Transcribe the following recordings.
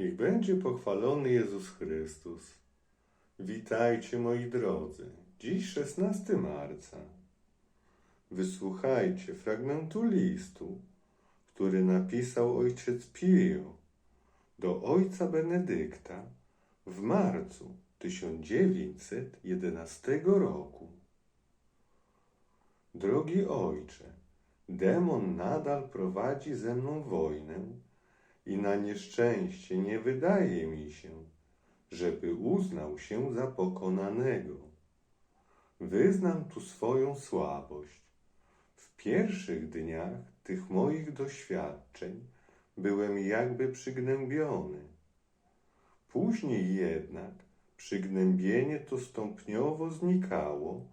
Niech będzie pochwalony Jezus Chrystus. Witajcie moi drodzy. Dziś 16 marca. Wysłuchajcie fragmentu listu, który napisał ojciec Pio do ojca Benedykta w marcu 1911 roku. Drogi ojcze, demon nadal prowadzi ze mną wojnę i na nieszczęście nie wydaje mi się, żeby uznał się za pokonanego. Wyznam tu swoją słabość. W pierwszych dniach tych moich doświadczeń byłem jakby przygnębiony. Później jednak przygnębienie to stopniowo znikało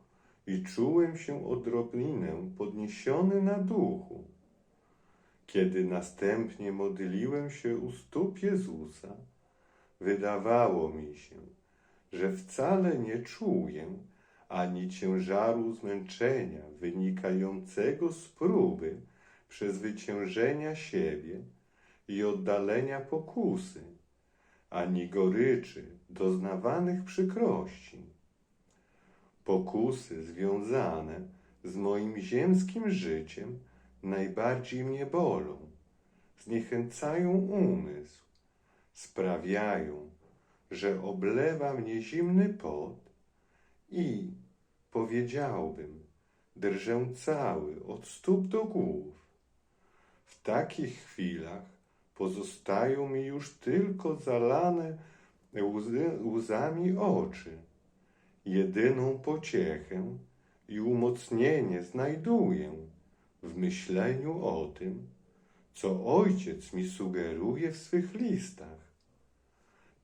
i czułem się odrobinę podniesiony na duchu. Kiedy następnie modliłem się u stóp Jezusa, wydawało mi się, że wcale nie czuję ani ciężaru zmęczenia wynikającego z próby przezwyciężenia siebie i oddalenia pokusy, ani goryczy doznawanych przykrości. Pokusy związane z moim ziemskim życiem najbardziej mnie bolą, zniechęcają umysł, sprawiają, że oblewa mnie zimny pot i, powiedziałbym, drżę cały od stóp do głów. W takich chwilach pozostają mi już tylko zalane łzy, łzami oczy. Jedyną pociechę i umocnienie znajduję w myśleniu o tym, co ojciec mi sugeruje w swych listach.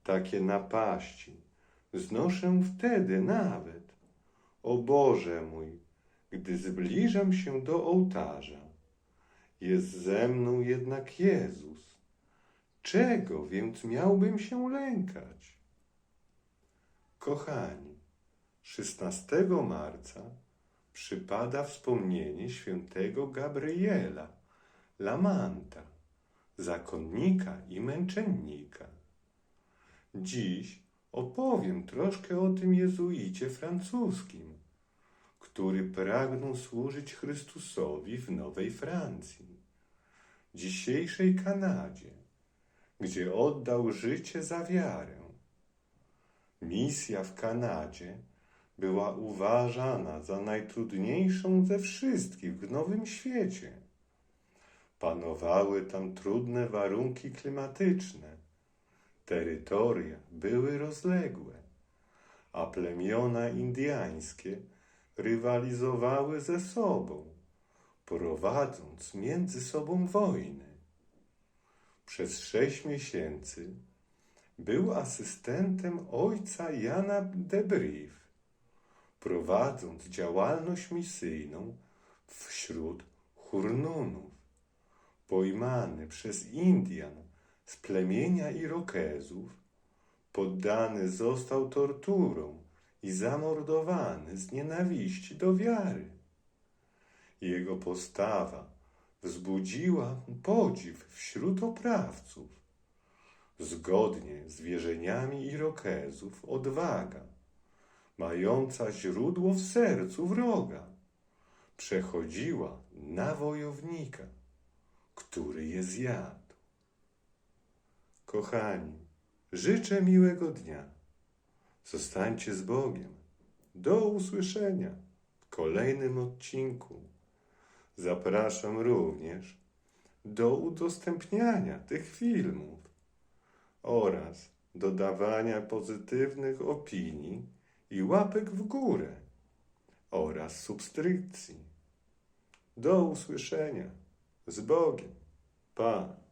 Takie napaści znoszę wtedy nawet, o Boże mój, gdy zbliżam się do ołtarza. Jest ze mną jednak Jezus. Czego więc miałbym się lękać? Kochani, 16 marca przypada wspomnienie świętego Gabriela, Lamanta, zakonnika i męczennika. Dziś opowiem troszkę o tym jezuicie francuskim, który pragnął służyć Chrystusowi w Nowej Francji, dzisiejszej Kanadzie, gdzie oddał życie za wiarę. Misja w Kanadzie była uważana za najtrudniejszą ze wszystkich w Nowym Świecie. Panowały tam trudne warunki klimatyczne, terytoria były rozległe, a plemiona indiańskie rywalizowały ze sobą, prowadząc między sobą wojny. Przez sześć miesięcy był asystentem ojca Jana de Brief, prowadząc działalność misyjną wśród Hurnunów. Pojmany przez Indian z plemienia Irokezów, poddany został torturom i zamordowany z nienawiści do wiary. Jego postawa wzbudziła podziw wśród oprawców. Zgodnie z wierzeniami Irokezów odwaga, mająca źródło w sercu wroga, przechodziła na wojownika, który je zjadł. Kochani, życzę miłego dnia. Zostańcie z Bogiem. Do usłyszenia w kolejnym odcinku. Zapraszam również do udostępniania tych filmów oraz dodawania pozytywnych opinii i łapek w górę oraz subskrypcji. Do usłyszenia. Z Bogiem. Pa.